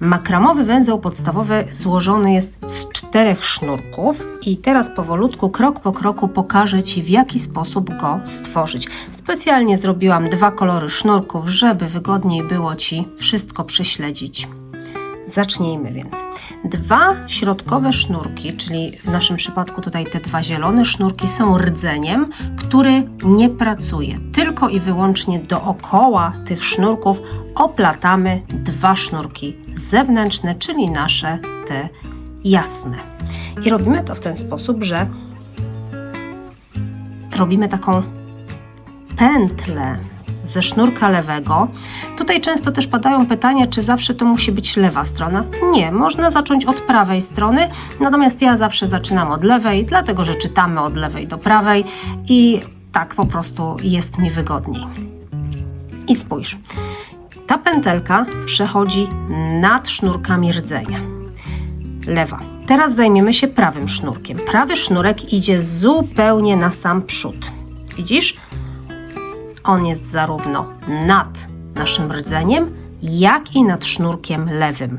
Makramowy węzeł podstawowy złożony jest z czterech sznurków i teraz powolutku, krok po kroku pokażę Ci w jaki sposób go stworzyć. Specjalnie zrobiłam dwa kolory sznurków, żeby wygodniej było Ci wszystko prześledzić. Zacznijmy więc. Dwa środkowe sznurki, czyli w naszym przypadku tutaj te dwa zielone sznurki, są rdzeniem, który nie pracuje. Tylko i wyłącznie dookoła tych sznurków oplatamy dwa sznurki zewnętrzne, czyli nasze te jasne. I robimy to w ten sposób, że robimy taką pętlę ze sznurka lewego. Tutaj często też padają pytania, czy zawsze to musi być lewa strona. Nie, można zacząć od prawej strony, natomiast ja zawsze zaczynam od lewej, dlatego że czytamy od lewej do prawej i tak po prostu jest mi wygodniej. I spójrz, ta pętelka przechodzi nad sznurkami rdzenia. Lewa. Teraz zajmiemy się prawym sznurkiem. Prawy sznurek idzie zupełnie na sam przód. Widzisz? On jest zarówno nad naszym rdzeniem, jak i nad sznurkiem lewym.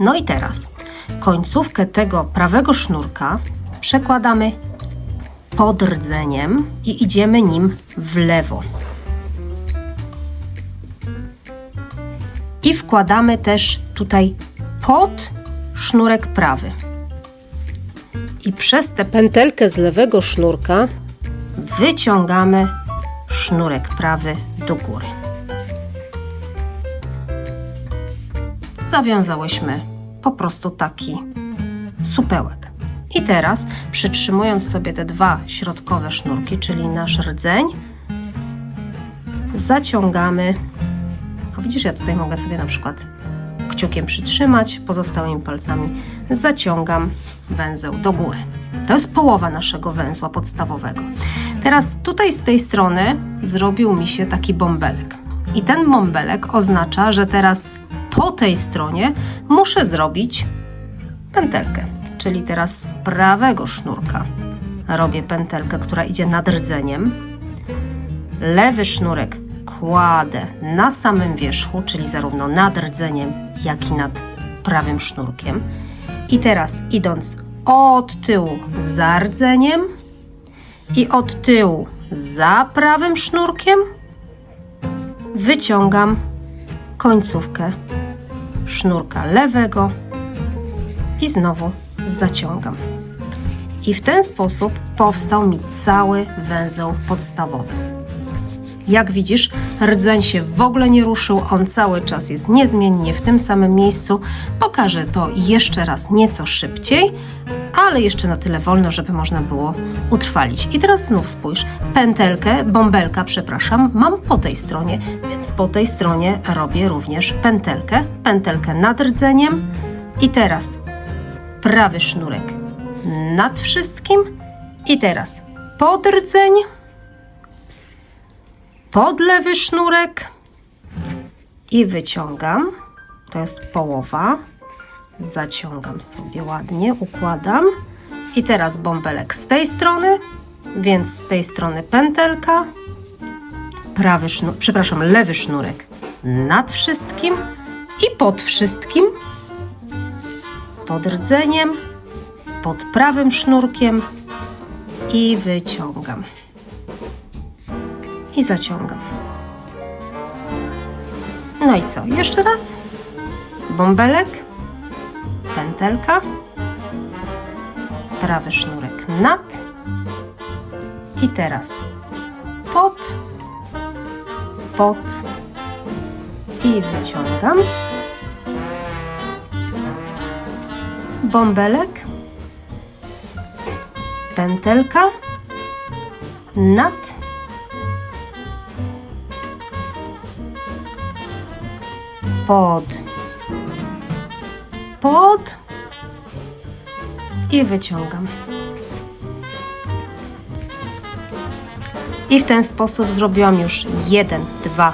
No i teraz końcówkę tego prawego sznurka przekładamy pod rdzeniem i idziemy nim w lewo. I wkładamy też tutaj pod sznurek prawy. I przez tę pętelkę z lewego sznurka wyciągamy sznurek prawy do góry. Zawiązałyśmy po prostu taki supełek. I teraz przytrzymując sobie te dwa środkowe sznurki, czyli nasz rdzeń, zaciągamy. O, widzisz, ja tutaj mogę sobie na przykład kciukiem przytrzymać, pozostałymi palcami zaciągam węzeł do góry. To jest połowa naszego węzła podstawowego. Teraz tutaj z tej strony zrobił mi się taki bąbelek. I ten bąbelek oznacza, że teraz po tej stronie muszę zrobić pętelkę. Czyli teraz z prawego sznurka robię pętelkę, która idzie nad rdzeniem. Lewy sznurek kładę na samym wierzchu, czyli zarówno nad rdzeniem, jak i nad prawym sznurkiem. I teraz idąc od tyłu za rdzeniem i od tyłu za prawym sznurkiem wyciągam końcówkę sznurka lewego i znowu zaciągam. I w ten sposób powstał mi cały węzeł podstawowy. Jak widzisz, rdzeń się w ogóle nie ruszył, on cały czas jest niezmiennie w tym samym miejscu. Pokażę to jeszcze raz nieco szybciej, ale jeszcze na tyle wolno, żeby można było utrwalić. I teraz znów spójrz, pętelkę, bąbelka, przepraszam, mam po tej stronie, więc po tej stronie robię również pętelkę, pętelkę nad rdzeniem. I teraz prawy sznurek nad wszystkim. I teraz pod rdzeń, pod lewy sznurek i wyciągam. To jest połowa. Zaciągam sobie ładnie, układam. I teraz bąbelek z tej strony, więc z tej strony pętelka, prawy sznur, przepraszam, lewy sznurek nad wszystkim i pod wszystkim, pod rdzeniem, pod prawym sznurkiem i wyciągam i zaciągam. No i co? Jeszcze raz. Bąbelek, pętelka, prawy sznurek nad i teraz pod, pod i wyciągam. Bąbelek, pętelka, nad pod, pod i wyciągam. I w ten sposób zrobiłam już jeden, dwa,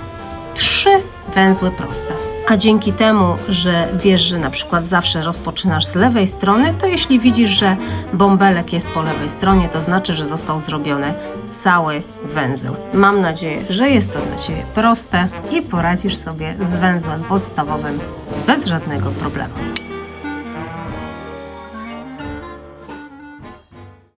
trzy węzły proste. A dzięki temu, że wiesz, że na przykład zawsze rozpoczynasz z lewej strony, to jeśli widzisz, że bąbelek jest po lewej stronie, to znaczy, że został zrobiony cały węzeł. Mam nadzieję, że jest to dla Ciebie proste i poradzisz sobie z węzłem podstawowym bez żadnego problemu.